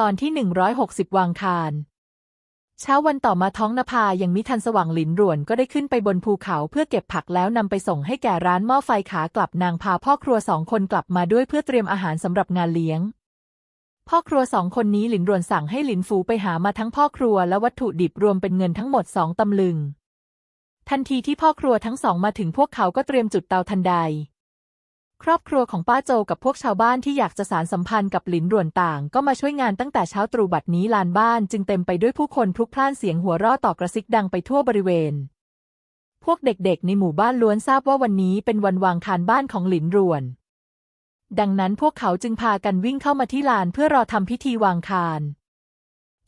ตอนที่ 160 วางคารเช้าวันต่อมาท้องนภายังมิทันสว่างหลินหรวนก็ได้ขึ้นไปบนภูเขาเพื่อเก็บผักแล้วนำไปส่งให้แก่ร้านหม้อไฟขากลับนางพาพ่อครัวสองคนกลับมาด้วยเพื่อเตรียมอาหารสำหรับงานเลี้ยง พ่อครัวสองคนนี้หลินหรวนสั่งให้หลินฟูไปหามาทั้งพ่อครัวและวัตถุดิบรวมเป็นเงินทั้งหมดสองตำลึง ทันทีที่พ่อครัวทั้งสองมาถึงพวกเขาก็เตรียมจุดเตาทันใด ครอบครัวของป้าโจกับพวกชาวบ้านที่อยากจะสารสัมพันธ์กับหลินหรวนต่าง ก็มาช่วยงานตั้งแต่เช้าตรู่บัดนี้ลานบ้านจึงเต็มไปด้วยผู้คนพลุกพล่านเสียงหัวเราะต่อกระซิกดังไปทั่วบริเวณ พวกเด็กๆ ในหมู่บ้านล้วนทราบว่าวันนี้เป็นวันวางคานบ้านของหลินหรวน ดังนั้นพวกเขาจึงพากันวิ่งเข้ามาที่ลานเพื่อรอทำพิธีวางคาน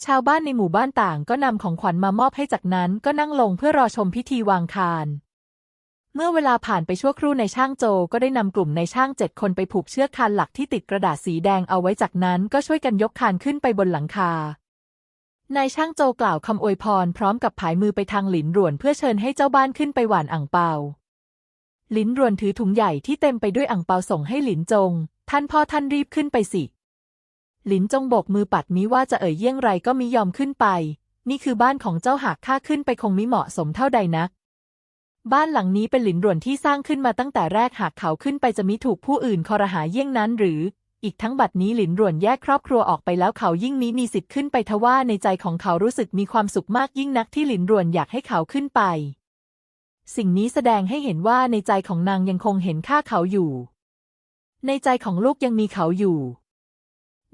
ชาวบ้านในหมู่บ้านต่างก็นำของขวัญมามอบให้จากนั้นก็นั่งลงเพื่อรอชมพิธีวางคาน เมื่อเวลาผ่านไปชั่วครู่ในช่างโจก็ได้นำกลุ่มในช่างเจ็ดคนไปผูกเชือกคานหลักที่ติดกระดาษสีแดงเอาไว้จากนั้นก็ช่วยกันยกคานขึ้นไปบนหลังคานายช่างโจกล่าวคำอวยพรพร้อมกับผายมือไปทางหลินหรวนเพื่อเชิญให้เจ้าบ้านขึ้นไปหว่านอ่างเปา หลินหรวนถือถุงใหญ่ที่เต็มไปด้วยอ่างเปาส่งให้หลินจง ท่านพ่อท่านรีบขึ้นไปสิ หลินจงโบกมือปัดมิว่าจะเอ่ยเยี่ยงไรก็มิยอมขึ้นไป นี่คือบ้านของเจ้าหากข้าขึ้นไปคงมิเหมาะสมเท่าใดนัก บ้านหลังนี้เป็นหลินหรวนที่สร้างขึ้นมาตั้งแต่แรกหากเขาขึ้นไปจะมิถูกผู้อื่นคอรหาเยี่ยงนั้นหรือ อีกทั้งบัดนี้หลินหรวนแยกครอบครัวออกไปแล้วเขายิ่งมิมีสิทธิ์ขึ้นไปทว่าในใจของเขารู้สึกมีความสุขมากยิ่งนักที่หลินหรวนอยากให้เขาขึ้นไป สิ่งนี้แสดงให้เห็นว่าในใจของนางยังคงเห็นค่าเขาอยู่ ในใจของลูกยังมีเขาอยู่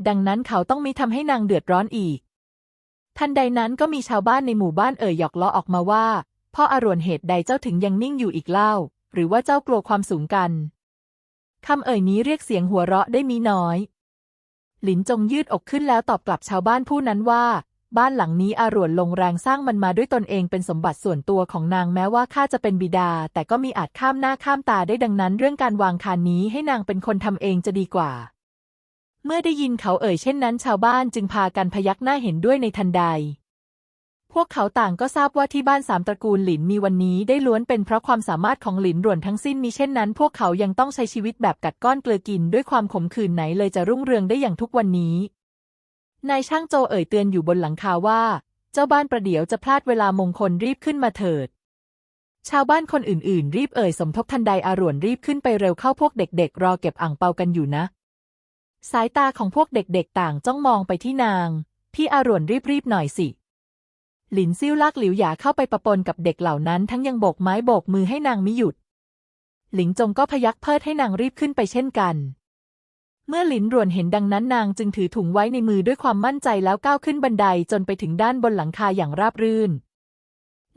ดังนั้นเขาต้องไม่ทำให้นางเดือดร้อนอีก ทันใดนั้นก็มีชาวบ้านในหมู่บ้านเอ่ยหยอกล้อออกมาว่า พ่ออรวนเหตุใดเจ้าถึงยังนิ่งอยู่อีกเล่า หรือว่าเจ้ากลัวความสูงกันคำเอ่ยนี้เรียกเสียงหัวเราะได้มีน้อย หลินจงยืดอกขึ้นแล้วตอบกลับชาวบ้านผู้นั้นว่า บ้านหลังนี้อารวนลงแรงสร้างมันมาด้วยตนเองเป็นสมบัติส่วนตัวของนางแม้ว่าข้าจะเป็นบิดา แต่ก็มีอาจข้ามหน้าข้ามตาได้ดังนั้น เรื่องการวางคานนี้ให้นางเป็นคนทำเองจะดีกว่า เมื่อได้ยินเขาเอ่ยเช่นนั้น ชาวบ้านจึงพากันพยักหน้าเห็นด้วยในทันใด พวกเขาต่างก็ทราบว่าที่บ้านสามตระกูลหลินมีวันนี้ได้ล้วนเป็นเพราะความสามารถของหลินหรวนทั้งสิ้นมีเช่นนั้น พวกเขายังต้องใช้ชีวิตแบบกัดก้อนเกลือกินด้วยความขมขื่นไหนเลยจะรุ่งเรืองได้อย่างทุกวันนี้ นายช่างโจเอ่ยเตือนอยู่บนหลังคาว่า เจ้าบ้านประเดี๋ยวจะพลาดเวลามงคลรีบขึ้นมาเถิด ชาวบ้านคนอื่นๆ รีบเอ่ยสมทบทันใดอารวนรีบขึ้นไปเร็วเข้าพวกเด็ก ๆ รอเก็บอ่างเปากันอยู่นะ สายตาของพวกเด็กๆ ต่างจ้องมองไปที่นาง พี่อารวนรีบๆหน่อยสิ หลินซิ่วลากหลิวหยาเข้าไปประปนกับเด็กเหล่านั้นทั้งยังโบกไม้โบกมือให้นางมิหยุด หลิงจงก็พยักเพิดให้นางรีบขึ้นไปเช่นกัน เมื่อหลินรวนเห็นดังนั้นนางจึงถือถุงไว้ในมือด้วยความมั่นใจแล้วก้าวขึ้นบันไดจนไปถึงด้านบนหลังคาอย่างราบรื่น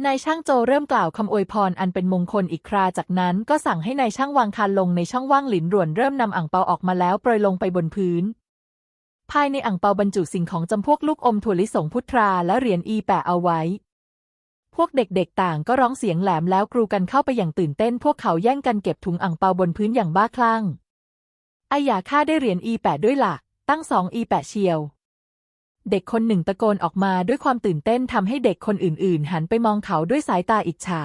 นายช่างโจเริ่มกล่าวคำอวยพรอันเป็นมงคลอีกคราจากนั้นก็สั่งให้นายช่างวางคานลงในช่องว่างหลินรวนเริ่มนำอ่างเปาออกมาแล้วโปรยลงไปบนพื้น ภายในอ่างเปาบรรจุสิ่งของจำพวกลูกอมถั่วลิสงพุทราและเหรียญอีแปะเอาไว้ พวกเด็กๆต่างก็ร้องเสียงแหลมแล้วกรูกันเข้าไปอย่างตื่นเต้น พวกเขาแย่งกันเก็บถุงอ่างเปาบนพื้นอย่างบ้าคลั่งไออย่าฆ่าได้เหรียญอีแปะด้วยล่ะ ตั้งสองอีแปะเชียว เด็กคนหนึ่งตะโกนออกมาด้วยความตื่นเต้นทำให้เด็กคนอื่นๆ หันไปมองเขาด้วยสายตาอิจฉา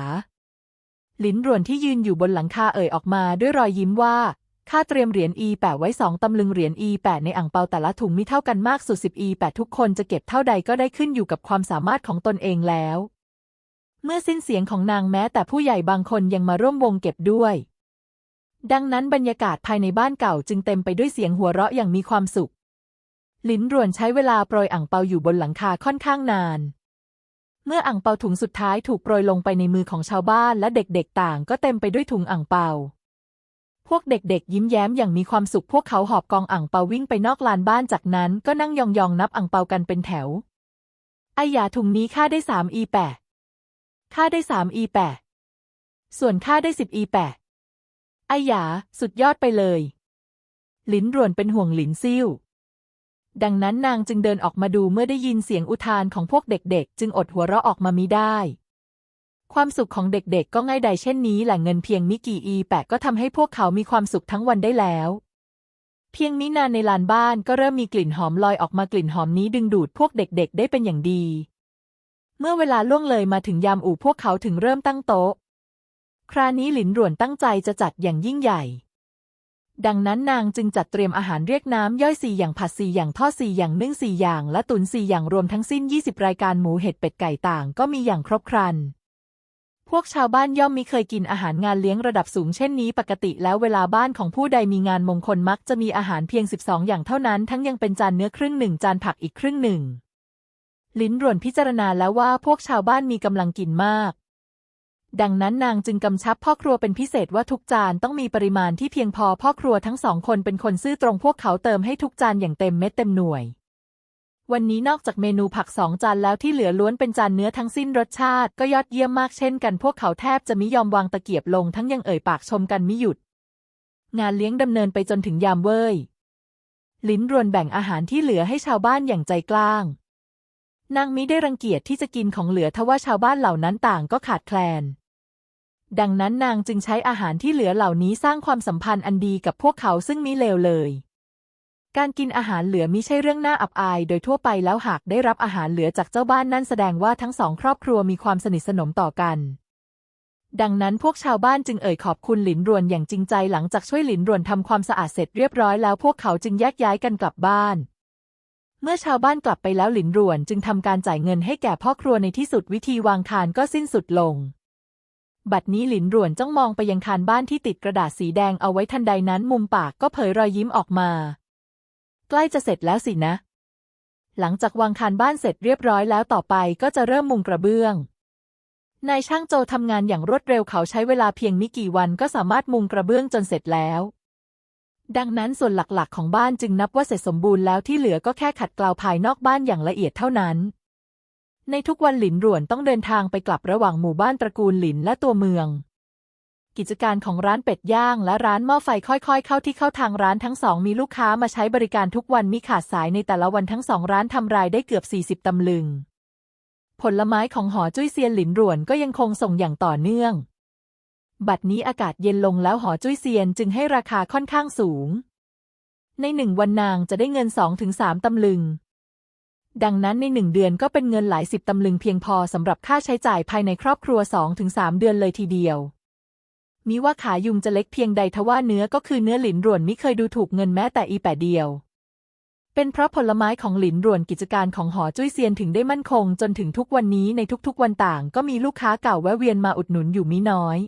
ลิ้นรวนที่ยืนอยู่บนหลังคาเอ่ยออกมาด้วยรอยยิ้มว่า ข้าเตรียมเหรียญอีแปะไว้สองตำลึงเหรียญอีแปะในอ่างเปาแต่ละถุงมีเท่ากันมากสุดสิบอีแปะทุกคนจะเก็บเท่าใดก็ได้ขึ้นอยู่กับความสามารถของตนเองแล้ว เมื่อสิ้นเสียงของนางแม้แต่ผู้ใหญ่บางคนยังมาร่วมวงเก็บด้วย ดังนั้นบรรยากาศภายในบ้านเก่าจึงเต็มไปด้วยเสียงหัวเราะอย่างมีความสุข ลินรวนใช้เวลาโปรยอ่างเปาอยู่บนหลังคาค่อนข้างนาน เมื่ออ่างเปาถุงสุดท้ายถูกโปรยลงไปในมือของชาวบ้านและเด็กๆต่างก็เต็มไปด้วยถุงอ่างเปา พวกเด็กๆ ยิ้มแย้มอย่างมีความสุขพวกเขาหอบกองอ่างเปาวิ่งไปนอกลานบ้านจากนั้นก็นั่งยองๆนับอ่างเปากันเป็นแถวไอหยาถุงนี้ค่าได้สามอีแปะค่าได้สามอีแปะส่วนค่าได้สิบอีแปะไอหยาสุดยอดไปเลยลินรวนเป็นห่วงหลินซิ่วดังนั้นนางจึงเดินออกมาดูเมื่อได้ยินเสียงอุทานของพวกเด็กๆ จึงอดหัวเราะออกมามิได้ ความสุขของเด็กๆ ก็ง่ายดายเช่นนี้แหละเงินเพียงมิกี่อีแปะก็ทำให้พวกเขามีความสุขทั้งวันได้แล้ว เพียงมินานในลานบ้านก็เริ่มมีกลิ่นหอมลอยออกมากลิ่นหอมนี้ดึงดูดพวกเด็กๆ ได้เป็นอย่างดี เมื่อเวลาล่วงเลยมาถึงยามอู่พวกเขาถึงเริ่มตั้งโต๊ะ คราวนี้หลินหรวนตั้งใจจะจัดอย่างยิ่งใหญ่ ดังนั้นนางจึงจัดเตรียมอาหารเรียกน้ำย่อยสี่อย่างผัดสี่อย่างทอดสี่อย่างนึ่งสี่อย่าง และตุ๋นสี่อย่างรวมทั้งสิ้น 20 รายการหมูเห็ดเป็ดไก่ต่าง ก็มีอย่างครบครัน พวกชาวบ้านย่อมมิเคยกินอาหารงานเลี้ยงระดับสูงเช่นนี้ปกติแล้วเวลาบ้านของผู้ใดมีงานมงคลมักจะมีอาหารเพียง 12 อย่างเท่านั้นทั้งยังเป็นจานเนื้อครึ่งหนึ่งจานผักอีกครึ่งหนึ่ง ลิ้นรวนพิจารณาแล้วว่าพวกชาวบ้านมีกำลังกินมาก ดังนั้นนางจึงกำชับพ่อครัวเป็นพิเศษว่าทุกจานต้องมีปริมาณที่เพียงพอพ่อครัวทั้งสองคนเป็นคนซื่อตรงพวกเขาเติมให้ทุกจานอย่างเต็มเม็ดเต็มหน่วย วันนี้นอกจากเมนูผักสองจานแล้วที่เหลือล้วนเป็นจานเนื้อทั้งสิ้นรสชาติก็ยอดเยี่ยมมากเช่นกันพวกเขาแทบจะมิยอมวางตะเกียบลงทั้งยังเอ่ยปากชมกันมิหยุด งานเลี้ยงดำเนินไปจนถึงยามเว้ย ลิ้นรวนแบ่งอาหารที่เหลือให้ชาวบ้านอย่างใจกล้างนางมิได้รังเกียจที่จะกินของเหลือทว่าชาวบ้านเหล่านั้นต่างก็ขาดแคลน ดังนั้นนางจึงใช้อาหารที่เหลือเหล่านี้สร้างความสัมพันธ์อันดีกับพวกเขาซึ่งมิเลวเลย การกินอาหารเหลือมิใช่เรื่องน่าอับอาย โดยทั่วไปแล้วหากได้รับอาหารเหลือจากเจ้าบ้านนั่นแสดงว่าทั้งสองครอบครัวมีความสนิทสนมต่อกัน ดังนั้นพวกชาวบ้านจึงเอ่ยขอบคุณหลินรวนอย่างจริงใจหลังจากช่วยหลินรวนทำความสะอาดเสร็จเรียบร้อยแล้วพวกเขาจึงแยกย้ายกันกลับบ้านเมื่อชาวบ้านกลับไปแล้วหลินรวนจึงทำการจ่ายเงินให้แก่พ่อครัวในที่สุดวิธีวางคานก็สิ้นสุดลง บัดนี้หลินรวนจ้องมองไปยังคานบ้านที่ติดกระดาษสีแดงเอาไว้ทันใดนั้นมุมปากก็เผยรอยยิ้มออกมา ใกล้จะเสร็จแล้วสินะ หลังจากวางคานบ้านเสร็จเรียบร้อยแล้วต่อไปก็จะเริ่มมุงกระเบื้อง นายช่างโจทำงานอย่างรวดเร็วเขาใช้เวลาเพียงไม่กี่วันก็สามารถมุงกระเบื้องจนเสร็จแล้ว ดังนั้นส่วนหลักๆ ของบ้านจึงนับว่าเสร็จสมบูรณ์แล้วที่เหลือก็แค่ขัดเกลาภายนอกบ้านอย่างละเอียดเท่านั้น ในทุกวันหลินหลวนต้องเดินทางไปกลับระหว่างหมู่บ้านตระกูลหลินและตัวเมือง กิจการของร้านเป็ดย่าง และร้านหม้อไฟค่อยๆ เข้าที่เข้าทางร้านทั้งสองมีลูกค้ามาใช้บริการทุกวันมิขาดสายในแต่ละวันทั้งสองร้านทำรายได้เกือบ 40 ตำลึง ผลไม้ของหอจุ้ยเซียนหลินหลวนก็ยังคงส่งอย่างต่อเนื่อง บัดนี้อากาศเย็นลงแล้วหอจุ้ยเซียนจึงให้ราคาค่อนข้างสูง ในหนึ่งวันนางจะได้เงินสองถึงสามตำลึงดังนั้นในหนึ่งเดือนก็เป็นเงินหลายสิบตำลึงเพียงพอสำหรับค่าใช้จ่ายภายในครอบครัวสองถึงสามเดือนเลยทีเดียว มิว่าขายุงจะเล็กเพียงใดทว่าเนื้อก็คือเนื้อหลินรวนมิเคยดูถูกเงินแม้แต่อีแปดเดียว เป็นเพราะผลไม้ของหลินรวนกิจการของหอจุ้ยเซียนถึงได้มั่นคง จนถึงทุกวันนี้ในทุกๆวันต่าง ก็มีลูกค้าเก่าแวะเวียนมาอุดหนุนอยู่มิน้อย